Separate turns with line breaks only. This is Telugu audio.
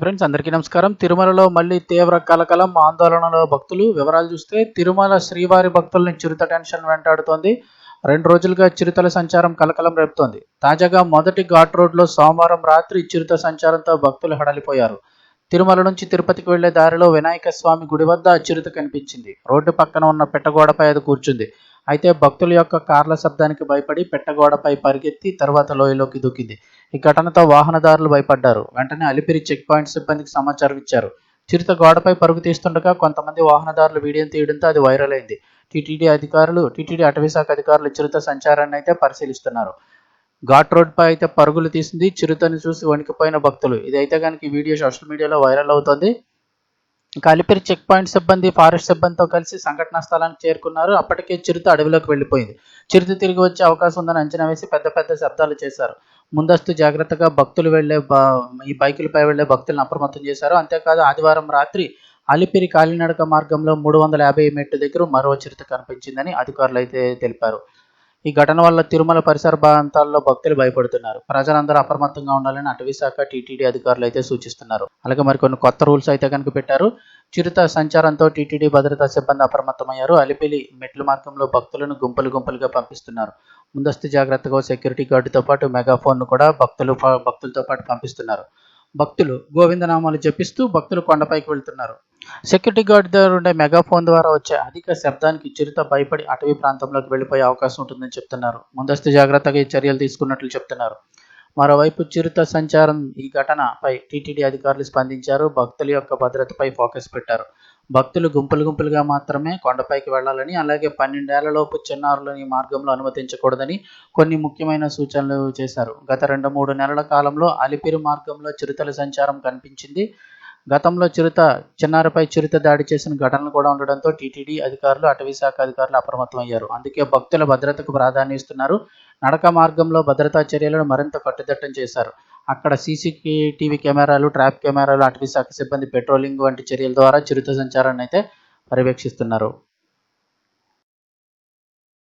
ఫ్రెండ్స్ అందరికీ నమస్కారం. తిరుమలలో మళ్ళీ తీవ్ర కలకలం ఆందోళనలో భక్తులు. వివరాలు చూస్తే తిరుమల శ్రీవారి భక్తుల్ని చిరుత టెన్షన్ వెంటాడుతోంది. రెండు రోజులుగా చిరుతల సంచారం కలకలం రేపుతోంది. తాజాగా మొదటి ఘాట్ రోడ్లో సోమవారం రాత్రి చిరుత సంచారంతో భక్తులు హడలిపోయారు. తిరుమల నుంచి తిరుపతికి వెళ్ళే దారిలో వినాయక స్వామి గుడి వద్ద చిరుత కనిపించింది. రోడ్డు పక్కన ఉన్న పెట్టగోడపై అది కూర్చుంది. అయితే భక్తుల యొక్క కార్ల శబ్దానికి భయపడి పెట్టగోడపై పరిగెత్తి తర్వాత లోయలోకి దూకింది. ఈ ఘటనతో వాహనదారులు భయపడ్డారు. వెంటనే అలిపిరి చెక్ పాయింట్ సిబ్బందికి సమాచారం ఇచ్చారు. చిరుత గోడపై పరుగు తీస్తుండగా కొంతమంది వాహనదారులు వీడియోని తీయడంతో అది వైరల్ అయింది. టీటీడీ అధికారులు టీటీడీ అటవీశాఖ అధికారులు చిరుత సంచారాన్ని అయితే పరిశీలిస్తున్నారు. ఘాట్ రోడ్పై అయితే పరుగులు తీసింది చిరుతని చూసి వణికిపోయిన భక్తులు. ఇదైతే కనుక ఈ వీడియో సోషల్ మీడియాలో వైరల్ అవుతోంది. కలిపిరి చెక్ పాయింట్ సిబ్బంది ఫారెస్ట్ సిబ్బందితో కలిసి సంఘటనా స్థలానికి చేరుకున్నారు. అప్పటికే చిరుత అడవిలోకి వెళ్ళిపోయింది. చిరుత తిరిగి వచ్చే అవకాశం ఉందని అంచనా వేసి పెద్ద పెద్ద శబ్దాలు చేశారు. ముందస్తు జాగ్రత్తగా భక్తులు వెళ్ళే ఈ బైకులపై వెళ్ళే భక్తులను అప్రమత్తం చేశారు. అంతేకాదు ఆదివారం రాత్రి అలిపిరి కాలినడక మార్గంలో మూడు వందల యాభై మెట్టు దగ్గర మరో చిరుత కనిపించిందని అధికారులు అయితే తెలిపారు. ఈ ఘటన వల్ల తిరుమల పరిసర ప్రాంతాల్లో భక్తులు భయపడుతున్నారు. ప్రజలందరూ అప్రమత్తంగా ఉండాలని అటవీశాఖ టీటీడీ అధికారులు అయితే సూచిస్తున్నారు. అలాగే మరికొన్ని కొత్త రూల్స్ అయితే కనుక పెట్టారు. చిరుత సంచారంతో టీటీడీ భద్రతా సిబ్బంది అప్రమత్తమయ్యారు. అలిపిలి మెట్ల మార్గంలో భక్తులను గుంపులు గుంపులుగా పంపిస్తున్నారు. ముందస్తు జాగ్రత్తగా సెక్యూరిటీ గార్డుతో పాటు మెగాఫోన్ను కూడా భక్తులు భక్తులతో పాటు పంపిస్తున్నారు. భక్తులు గోవిందనామాలు జపిస్తూ భక్తులు కొండపైకి వెళ్తున్నారు. సెక్యూరిటీ గార్డ్ దగ్గర ఉండే మెగాఫోన్ ద్వారా వచ్చే అధిక శబ్దానికి చిరుత భయపడి అటవీ ప్రాంతంలోకి వెళ్ళిపోయే అవకాశం ఉంటుందని చెప్తున్నారు. ముందస్తు జాగ్రత్తగా ఈ చర్యలు తీసుకున్నట్లు చెప్తున్నారు. మరోవైపు చిరుత సంచారం ఈ ఘటనపై టీటీడీ అధికారులు స్పందించారు. భక్తుల యొక్క భద్రతపై ఫోకస్ పెట్టారు. భక్తులు గుంపులు గుంపులుగా మాత్రమే కొండపైకి వెళ్ళాలని అలాగే పన్నెండేళ్ళలోపు చిన్నారులను ఈ మార్గంలో అనుమతించకూడదని కొన్ని ముఖ్యమైన సూచనలు చేశారు. గత రెండు మూడు నెలల కాలంలో అలిపిరి మార్గంలో చిరుతల సంచారం కనిపించింది. గతంలో చిరుత చిన్నారిపై చిరుత దాడి చేసిన ఘటనలు కూడా ఉండడంతో టీటీడీ అధికారులు అటవీశాఖ అధికారులు అప్రమత్తం అయ్యారు. అందుకే భక్తుల భద్రతకు ప్రాధాన్యం ఇస్తున్నారు. నడక మార్గంలో భద్రతా చర్యలను మరింత కట్టుదిట్టం చేశారు. అక్కడ సీసీటీవీ కెమెరాలు ట్రాప్ కెమెరాలు అటవీశాఖ సిబ్బంది పెట్రోలింగ్ వంటి చర్యల ద్వారా చిరుత సంచారాన్ని అయితే పర్యవేక్షిస్తున్నారు.